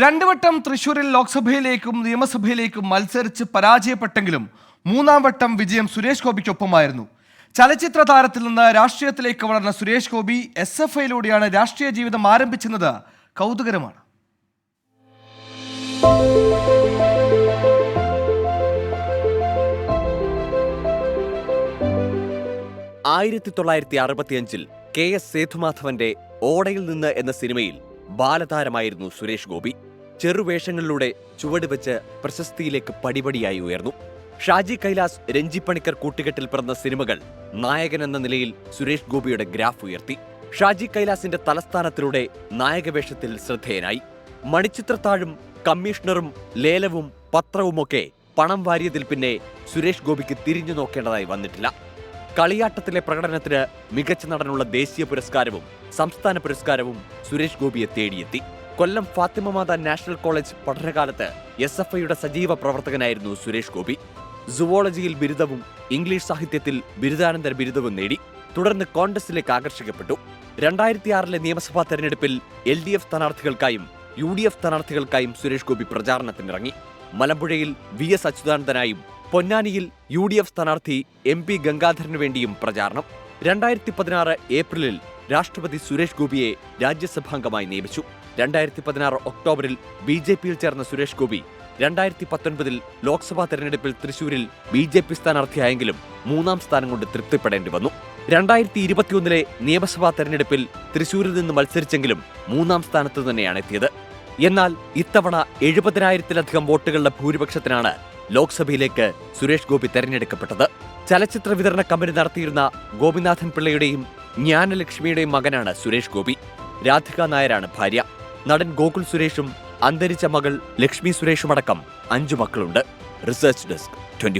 രണ്ടു വട്ടം തൃശൂരിൽ ലോക്സഭയിലേക്കും നിയമസഭയിലേക്കും മത്സരിച്ച് പരാജയപ്പെട്ടെങ്കിലും മൂന്നാം വട്ടം വിജയം സുരേഷ് ഗോപിക്കൊപ്പമായിരുന്നു. ചലച്ചിത്ര താരത്തിൽ നിന്ന് രാഷ്ട്രീയത്തിലേക്ക് വളർന്ന സുരേഷ് ഗോപി എസ് എഫ് ഐയിലൂടെയാണ് രാഷ്ട്രീയ ജീവിതം ആരംഭിച്ചത് കൗതുകരമാണ്. ആയിരത്തി തൊള്ളായിരത്തി അറുപത്തിയഞ്ചിൽ കെ എസ് സേതുമാധവന്റെ ഓടയിൽ നിന്ന് എന്ന സിനിമയിൽ ബാലതാരമായിരുന്നു സുരേഷ് ഗോപി. ചെറുവേഷങ്ങളിലൂടെ ചുവടുവെച്ച് പ്രശസ്തിയിലേക്ക് പടിപടിയായി ഉയർന്നു. ഷാജി കൈലാസ് രഞ്ജി പണിക്കർ കൂട്ടുകെട്ടിൽ പിറന്ന സിനിമകൾ നായകൻ എന്ന നിലയിൽ സുരേഷ് ഗോപിയുടെ ഗ്രാഫ് ഉയർത്തി. ഷാജി കൈലാസിന്റെ തലസ്ഥാനത്തിലൂടെ നായകവേഷത്തിൽ ശ്രദ്ധേയനായി. മണിച്ചിത്രത്താഴും കമ്മീഷണറും ലേലവും പത്രവുമൊക്കെ പണം വാരിയതിൽ പിന്നെ സുരേഷ് ഗോപിക്ക് തിരിഞ്ഞു നോക്കേണ്ടതായി വന്നിട്ടില്ല. കളിയാട്ടത്തിലെ പ്രകടനത്തിന് മികച്ച നടനുള്ള ദേശീയ പുരസ്കാരവും സംസ്ഥാന പുരസ്കാരവും സുരേഷ് ഗോപിയെ തേടിയെത്തി. കൊല്ലം ഫാത്തിമ മാതാ നാഷണൽ കോളേജ് പഠനകാലത്ത് എസ് എഫ് ഐയുടെ സജീവ പ്രവർത്തകനായിരുന്നു സുരേഷ് ഗോപി. സുവോളജിയിൽ ബിരുദവും ഇംഗ്ലീഷ് സാഹിത്യത്തിൽ ബിരുദാനന്തര ബിരുദവും നേടി തുടർന്ന് കോൺഗ്രസിലേക്ക് ആകർഷിക്കപ്പെട്ടു. രണ്ടായിരത്തി ആറിലെ നിയമസഭാ തെരഞ്ഞെടുപ്പിൽ എൽ ഡി എഫ് സ്ഥാനാർത്ഥികൾക്കായും യു ഡി എഫ് സ്ഥാനാർത്ഥികൾക്കായും സുരേഷ് ഗോപി പ്രചാരണത്തിനിറങ്ങി. മലമ്പുഴയിൽ വി എസ് അച്യുതാനന്ദനായും പൊന്നാനിയിൽ യു ഡി എഫ് സ്ഥാനാർത്ഥി എം പി ഗംഗാധരന് വേണ്ടിയും പ്രചാരണം. രണ്ടായിരത്തി പതിനാറ് ഏപ്രിലിൽ രാഷ്ട്രപതി സുരേഷ് ഗോപിയെ രാജ്യസഭാംഗമായി നിയമിച്ചു. രണ്ടായിരത്തി പതിനാറ് ഒക്ടോബറിൽ ബി ജെ പിയിൽ ചേർന്ന സുരേഷ് ഗോപി രണ്ടായിരത്തി പത്തൊൻപതിൽ ലോക്സഭാ തെരഞ്ഞെടുപ്പിൽ തൃശൂരിൽ ബി ജെ പി സ്ഥാനാർത്ഥിയായെങ്കിലും മൂന്നാം സ്ഥാനം കൊണ്ട് തൃപ്തിപ്പെടേണ്ടി വന്നു. രണ്ടായിരത്തി ഇരുപത്തിയൊന്നിലെ നിയമസഭാ തെരഞ്ഞെടുപ്പിൽ തൃശൂരിൽ നിന്ന് മത്സരിച്ചെങ്കിലും മൂന്നാം സ്ഥാനത്ത് തന്നെയാണ് എത്തിയത്. എന്നാൽ ഇത്തവണ എഴുപതിനായിരത്തിലധികം വോട്ടുകളുടെ ഭൂരിപക്ഷത്തിനാണ് ലോക്സഭയിലേക്ക് സുരേഷ് ഗോപി തെരഞ്ഞെടുക്കപ്പെട്ടത്. ചലച്ചിത്ര വിതരണ കമ്പനി നടത്തിയിരുന്ന ഗോപിനാഥൻ പിള്ളയുടെയും ജ്ഞാനലക്ഷ്മിയുടെയും മകനാണ് സുരേഷ് ഗോപി. രാധിക നായരാണ് ഭാര്യ. നടൻ ഗോകുൽ സുരേഷും അന്തരിച്ച മകൾ ലക്ഷ്മി സുരേഷുമടക്കം അഞ്ചു മക്കളുണ്ട്. Research desk twenty